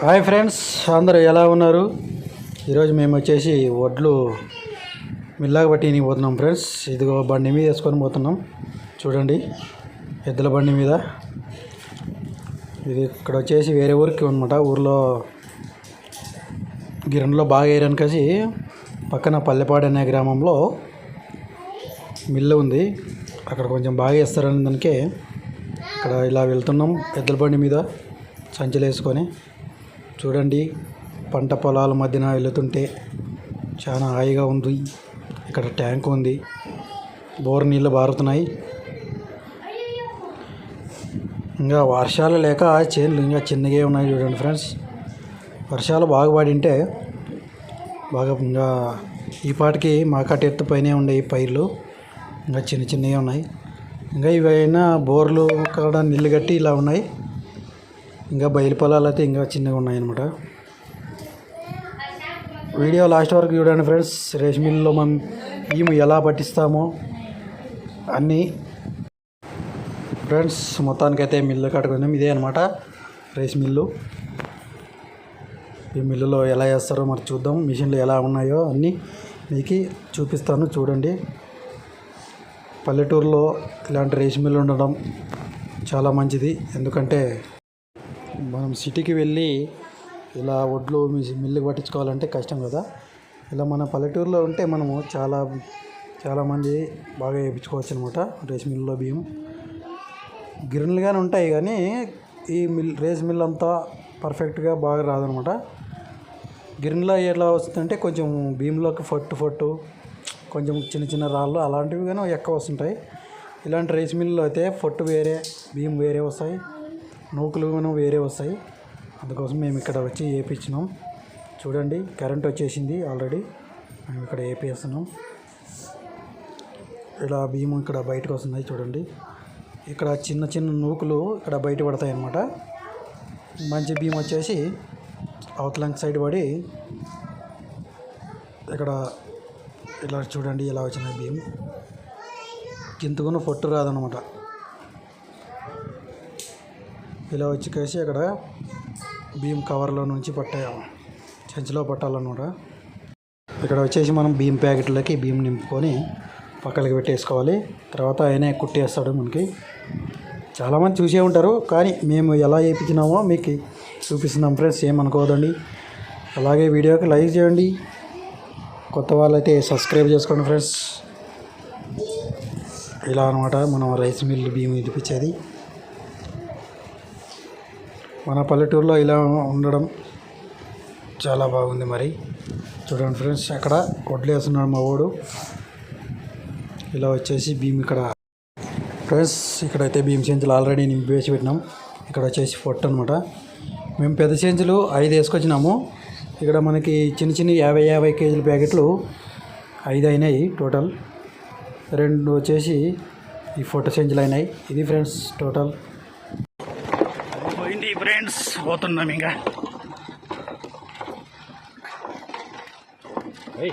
Hi friends అందరూ ఎలా ఉన్నారు? ఈరోజు మేము వచ్చేసి వడ్లు మిల్లాగా పట్టి పోతున్నాం ఫ్రెండ్స్. ఇదిగో బండి మీద వేసుకొని పోతున్నాం. చూడండి ఎద్దుల బండి మీద. ఇది ఇక్కడ వచ్చేసి వేరే ఊరికి అనమాట ఊర్లో గిరణలో బాగా వేయడానికి కలిసి పక్కన పల్లెపాడు అనే గ్రామంలో మిల్లు ఉంది. అక్కడ కొంచెం బాగా వేస్తారని దానికే ఇక్కడ ఇలా వెళ్తున్నాం. ఎద్దుల బండి మీద సంచులు వేసుకొని. చూడండి పంట పొలాల మధ్యన వెళుతుంటే చాలా హాయిగా ఉంది. ఇక్కడ ట్యాంక్ ఉంది. బోర్ నీళ్ళు బారుతున్నాయి. ఇంకా వర్షాలు లేక చేనులు ఇంకా చిన్నగా ఉన్నాయి చూడండి ఫ్రెండ్స్. వర్షాలు బాగా పడింటే బాగా ఇంకా ఈ పాటికి మాకాటి ఎత్తు పైనే ఉండే ఈ పైర్లు ఇంకా చిన్న చిన్నవి ఉన్నాయి. ఇంకా ఇవైనా బోర్లు కాడ నీళ్ళు కట్టి ఇలా ఉన్నాయి. ఇంకా బయలు పొలాలు అయితే ఇంకా చిన్నగా ఉన్నాయి అనమాట వీడియో లాస్ట్ వరకు చూడండి ఫ్రెండ్స్. రేస్ మిల్లులో మనం మేము ఎలా పట్టిస్తామో అన్నీ ఫ్రెండ్స్ మొత్తానికైతే మిల్లు కట్టుకున్నాం. ఇదే అనమాట రైస్ మిల్లు ఈ మిల్లులో ఎలా చేస్తారో మరి చూద్దాం. మిషన్లు ఎలా ఉన్నాయో అన్నీ మీకు చూపిస్తాను. చూడండి. పల్లెటూరులో ఇలాంటి రైస్ మిల్లు ఉండడం చాలా మంచిది. ఎందుకంటే మనం సిటీకి వెళ్ళి ఇలా వడ్లు మిస్- మిల్లుకి పట్టించుకోవాలంటే కష్టం కదా. ఇలా మన పల్లెటూరులో ఉంటే మనము చాలా చాలామంది బాగా వేయించుకోవచ్చు అనమాట రైస్ మిల్లులో బియ్యం. గిరణలుగానే ఉంటాయి కానీ ఈ మిల్ రైస్ మిల్ అంతా పర్ఫెక్ట్గా బాగా రాదనమాట. గిన్నెలో ఎలా వస్తుందంటే కొంచెం భీమ్లోకి ఫట్టు ఫట్టు కొంచెం చిన్న చిన్న రాళ్ళు అలాంటివి కానీ ఎక్కువ వస్తుంటాయి. ఇలాంటి రైస్ మిల్లులో అయితే ఫొట్టు వేరే బియ్యం వేరే వస్తాయి. నూకులు వేరే వస్తాయి. అందుకోసం మేము ఇక్కడ వచ్చి వేపించినాం చూడండి కరెంట్ వచ్చేసింది ఆల్రెడీ మేము ఇక్కడ వేపేస్తున్నాం ఇలా బియ్యం ఇక్కడ బయటకు వస్తున్నాయి చూడండి. ఇక్కడ చిన్న చిన్న నూకులు ఇక్కడ బయట పడతాయి అన్నమాట. మంచి బియ్యం వచ్చేసి అవతలంక సైడ్ పడి ఇక్కడ ఇలా చూడండి ఇలా వచ్చిన బియ్యం గింతకున్న పొట్టు రాదనమాట ఇలా వచ్చి కేసి అక్కడ బియ్యం కవర్లో నుంచి పట్టాము చెంచులో పట్టాలన్నమాట. ఇక్కడ వచ్చేసి మనం బియ్యం ప్యాకెట్లకి బియ్యం నింపుకొని పక్కలకి పెట్టేసుకోవాలి. తర్వాత ఆయనే కుట్టేస్తాడు మనకి. చాలామంది చూసే ఉంటారు కానీ మేము ఎలా వేయించినామో మీకు చూపిస్తున్నాం ఫ్రెండ్స్ ఏమనుకోదండి అలాగే వీడియోకి లైక్ చేయండి. కొత్త వాళ్ళైతే సబ్స్క్రైబ్ చేసుకోండి ఫ్రెండ్స్. ఇలా అనమాట మనం రైస్ మిల్ బియ్యం ఇదిపించేది మన పల్లెటూరులో ఇలా ఉండడం చాలా బాగుంది మరి. చూడండి ఫ్రెండ్స్ అక్కడ కొడ్లు వేస్తున్నాడు మా వాడు ఇలా వచ్చేసి భీమి ఇక్కడ. ఫ్రెండ్స్ ఇక్కడైతే భీమ్ సెంచులు ఆల్రెడీ నింపి వేసి పెట్టినాం. ఇక్కడ వచ్చేసి పొట్టు అనమాట మేము పెద్ద సెంచులు ఐదు వేసుకొచ్చినాము. ఇక్కడ మనకి చిన్న చిన్న యాభై యాభై కేజీల ప్యాకెట్లు ఐదు అయినాయి టోటల్. రెండు వచ్చేసి ఈ ఫోటో చెంచులు అయినాయి. ఇది ఫ్రెండ్స్ టోటల్ పోయింది ఫ్రెండ్స్ పోతున్నాం ఇంకా Hey.